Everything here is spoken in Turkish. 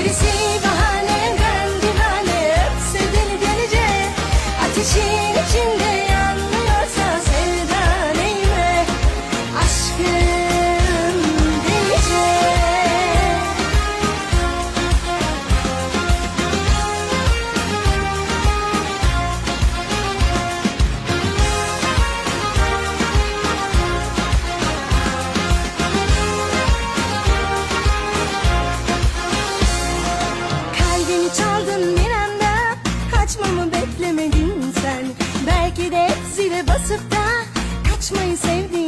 Gerisi bahane ben divane öpse deli delice Ateşin içinde. Çaldın bir anda. Kaçmamı beklemedin sen. Belki de zile basıp da Kaçmayı sen